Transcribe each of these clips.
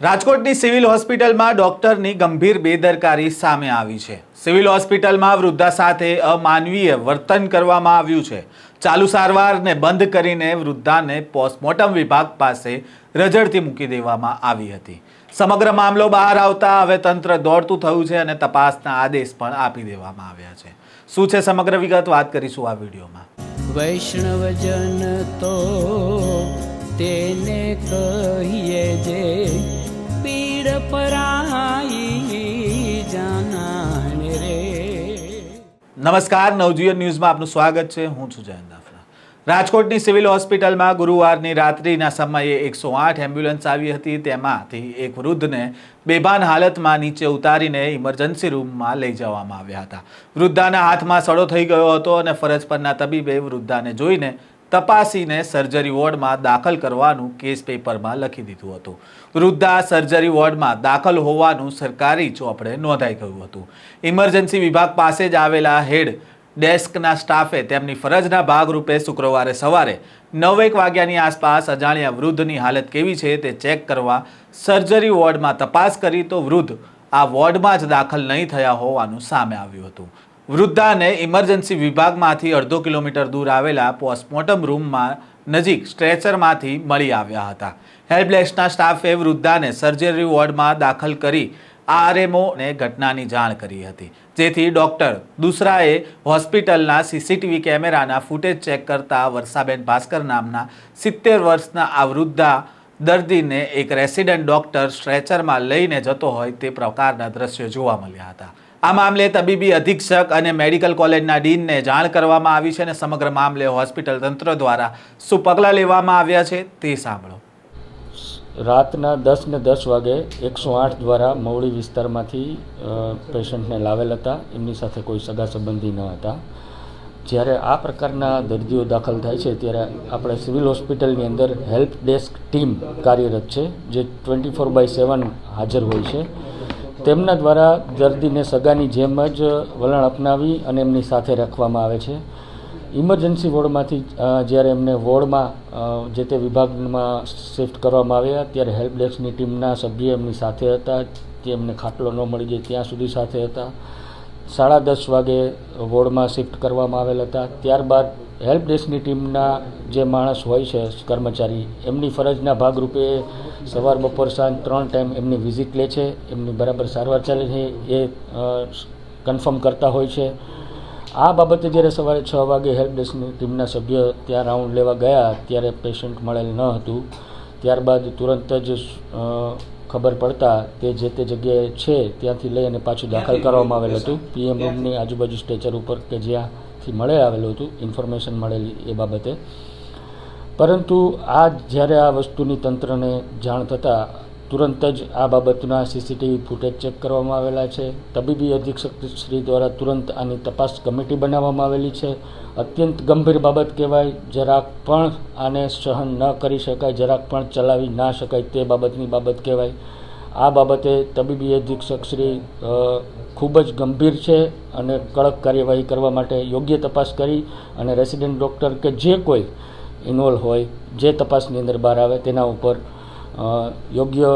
રાજકોટની સિવિલ હોસ્પિટલમાં ડોક્ટરની ગંભીર બેદરકારી સામે આવી છે. સિવિલ હોસ્પિટલમાં વૃદ્ધા સાથે અમાનવીય વર્તન કરવામાં આવ્યું છે. ચાલુ સારવારને બંધ કરીને વૃદ્ધાને પોસ્ટમોર્ટમ વિભાગ પાસે રજડતી મૂકી દેવામાં આવી હતી. સમગ્ર મામલો બહાર આવતા હવે તંત્ર દોડતું થયું છે અને તપાસના આદેશ પણ આપી દેવામાં આવ્યા છે. શું છે સમગ્ર વિગત? વાત કરીશું આ વિડીયોમાં. વૈષ્ણવજન તો તેને કહીએ જે નમસ્કાર, નવજીવન ન્યૂઝમાં આપનું સ્વાગત છે. હું છું જયંત દાફરા રાજકોટની સિવિલ હોસ્પિટલમાં ગુરુવારની રાત્રિના સમયે એકસો આઠ એમ્બ્યુલન્સ આવી હતી. તેમાંથી એક વૃદ્ધને બેભાન હાલતમાં નીચે ઉતારીને ઇમરજન્સી રૂમમાં લઈ જવામાં આવ્યા હતા. વૃદ્ધાના હાથમાં સડો થઈ ગયો હતો અને ફરજ પરના તબીબે વૃદ્ધાને જોઈને તપાસીને સર્જરી વોર્ડમાં દાખલ કરવાનું કેસ પેપરમાં લખી દીધું હતું. વૃદ્ધા સર્જરી વોર્ડમાં દાખલ હોવાનું સરકારી ચોપડે નોંધાઈ ગયું હતું. ઇમરજન્સી વિભાગ પાસે જ આવેલા હેડ ડેસ્કના સ્ટાફે તેમની ફરજના ભાગરૂપે શુક્રવારે સવારે નવેક વાગ્યાની આસપાસ અજાણ્યા વૃદ્ધની હાલત કેવી છે તે ચેક કરવા સર્જરી વોર્ડમાં તપાસ કરી તો વૃદ્ધ આ વોર્ડમાં જ દાખલ નહીં થયા હોવાનું સામે આવ્યું હતું. વૃદ્ધાને ઇમરજન્સી વિભાગમાંથી અડધો કિલોમીટર દૂર આવેલા પોસ્ટમોર્ટમ રૂમમાં નજીક સ્ટ્રેચરમાંથી મળી આવ્યા હતા. હેલ્પડેસ્કના સ્ટાફે વૃદ્ધાને સર્જરી વોર્ડમાં દાખલ કરી આરએમઓને ઘટનાની જાણ કરી હતી. જેથી ડોક્ટર દુસરાએ હોસ્પિટલના સીસીટીવી કેમેરાના ફૂટેજ ચેક કરતા વર્ષાબેન ભાસ્કર નામના સિત્તેર વર્ષના આ વૃદ્ધા દર્દીને એક રેસિડન્ટ ડોક્ટર સ્ટ્રેચરમાં લઈને જતો હોય તે પ્રકારના દ્રશ્યો જોવા મળ્યા હતા. આ મામલે તબીબી અધિક્ષક અને મેડિકલ કોલેજના ડીનને જાણ કરવામાં આવી છે અને સમગ્ર મામલે હોસ્પિટલ તંત્ર દ્વારા શું પગલાં લેવામાં આવ્યા છે તે સાંભળો. રાતના દસ ને દસ વાગે એકસો આઠ દ્વારા મવડી વિસ્તારમાંથી પેશન્ટને લાવેલ હતા. એમની સાથે કોઈ સગા સંબંધી ન હતા. જ્યારે આ પ્રકારના દર્દીઓ દાખલ થાય છે, ત્યારે આપણે સિવિલ હોસ્પિટલની અંદર હેલ્પ ડેસ્ક ટીમ કાર્યરત છે, જે ટ્વેન્ટી ફોર બાય સેવન હાજર હોય છે. તેમના દ્વારા દર્દીને સગાની જેમ જ વલણ અપનાવી અને એમની સાથે રાખવામાં આવે છે. ઇમરજન્સી વોર્ડમાંથી જ્યારે એમને વોર્ડમાં જે તે વિભાગમાં શિફ્ટ કરવામાં આવ્યા, ત્યારે હેલ્પ ડેસ્કની ટીમના સભ્ય એમની સાથે હતા તે એમને ખાટલો ન મળી જાય ત્યાં સુધી સાથે હતા. સાડા દસ વાગે વોર્ડમાં શિફ્ટ કરવામાં આવેલ હતા. ત્યારબાદ હેલ્પ ડેસ્કની ટીમના જે માણસ હોય છે, કર્મચારી, એમની ફરજના ભાગરૂપે સવાર બપોર સાંજ ત્રણ ટાઈમ એમની વિઝિટ લે છે. એમની બરાબર સારવાર ચાલે છે. એ કન્ફર્મ કરતા હોય છે. આ બાબતે જ્યારે સવારે છ વાગે હેલ્પ ડેસ્કની ટીમના સભ્ય ત્યાં રાઉન્ડ લેવા ગયા, ત્યારે પેશન્ટ મળેલ ન હતું. ત્યારબાદ તુરંત જ ખબર પડતા તે જે તે જગ્યાએ છે ત્યાંથી લઈ અને પાછું દાખલ કરવામાં આવેલ હતું. પીએમ રૂમની આજુબાજુ સ્ટેચર ઉપર કે જ્યાંથી મળે આવેલું હતું ઇન્ફોર્મેશન મળેલી એ બાબતે. પરંતુ આ જ્યારે આ વસ્તુની તંત્રને જાણ થતાં તુરંત જ આ બાબતના સીસીટીવી ફૂટેજ ચેક કરવામાં આવેલા છે. તબીબી અધિક્ષક શ્રી દ્વારા તુરંત આની તપાસ કમિટી બનાવવામાં આવેલી છે. અત્યંત ગંભીર બાબત કહેવાય, જરાક પણ આને સહન ન કરી શકાય, જરાક પણ ચલાવી ના શકાય તે બાબતની બાબત કહેવાય. આ બાબતે તબીબી અધિક્ષક શ્રી ખૂબ જ ગંભીર છે અને કડક કાર્યવાહી કરવા માટે યોગ્ય તપાસ કરી અને રેસિડેન્ટ ડૉક્ટર કે જે કોઈ ઇન્વોલ્વ હોય, જે તપાસની અંદર બહાર આવે તેના ઉપર યોગ્ય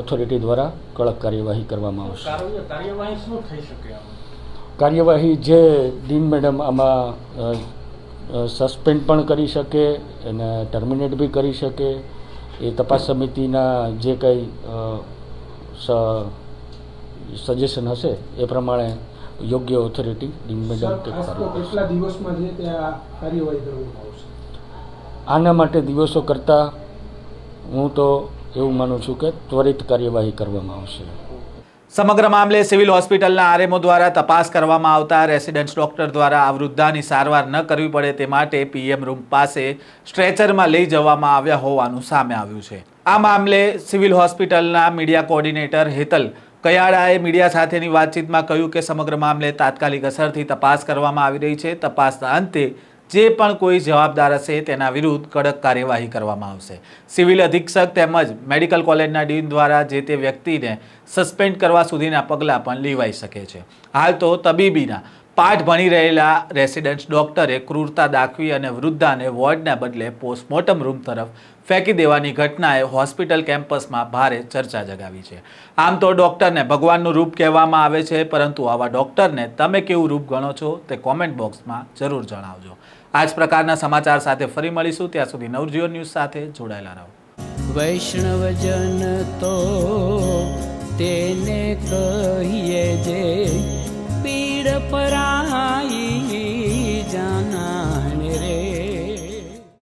ઓથોરિટી દ્વારા કડક કાર્યવાહી કરવામાં આવશે. કાર્યવાહી શું થઈ શકે કાર્યવાહી જે ડીન મેડમ આમાં સસ્પેન્ડ પણ કરી શકે અને ટર્મિનેટ બી કરી શકે. એ તપાસ સમિતિના જે કંઈ સજેશન હશે એ પ્રમાણે યોગ્ય ઓથોરિટી ડીન મેડમ. કેટલા દિવસમાં કાર્યવાહી કરવામાં આવશે? આના માટે દિવસો કરતાં હું તો એવું માનું છું કે ત્વરિત કાર્યવાહી કરવામાં આવશે. સમગ્ર મામલે સિવિલ હોસ્પિટલના આરએમઓ દ્વારા તપાસ કરવામાં આવતા રેસિડેન્સ ડોક્ટર દ્વારા આ વૃદ્ધાની સારવાર ન કરવી પડે તે માટે પીએમ રૂમ પાસે સ્ટ્રેચરમાં લઈ જવામાં આવ્યા હોવાનું સામે આવ્યું છે. આ મામલે સિવિલ હોસ્પિટલના મીડિયા કોર્ડિનેટર હેતલ કયાડાએ મીડિયા સાથેની વાતચીતમાં કહ્યું કે સમગ્ર મામલે તાત્કાલિક અસરથી તપાસ કરવામાં આવી રહી છે. તપાસના અંતે જે પણ કોઈ જવાબદાર હશે તેના વિરુદ્ધ કડક કાર્યવાહી કરવામાં આવશે. સિવિલ અધિક્ષક તેમજ મેડિકલ કોલેજના ડીન દ્વારા જે તે વ્યક્તિને સસ્પેન્ડ કરવા સુધીના પગલાં પણ લેવાઈ શકે છે. હાલ તો તબીબીના પાઠ ભણી રહેલા રેસિડેન્ટ ડોક્ટરે ક્રૂરતા દાખવી અને વૃદ્ધાને વોર્ડના બદલે પોસ્ટમોર્ટમ રૂમ તરફ ફેંકી દેવાની ઘટનાએ હોસ્પિટલ કેમ્પસમાં ભારે ચર્ચા જગાવી છે. આમ તો ડૉક્ટરને ભગવાનનું રૂપ કહેવામાં આવે છે, પરંતુ આવા ડૉક્ટરને તમે કેવું રૂપ ગણો છો તે કોમેન્ટ બોક્સમાં જરૂર જણાવજો. આ જ પ્રકારના સમાચાર સાથે ફરી મળીશું. ત્યાં સુધી નવજીવન ન્યૂઝ સાથે જોડાયેલા રહો. વૈષ્ણવજન તો તેને કહીએ જે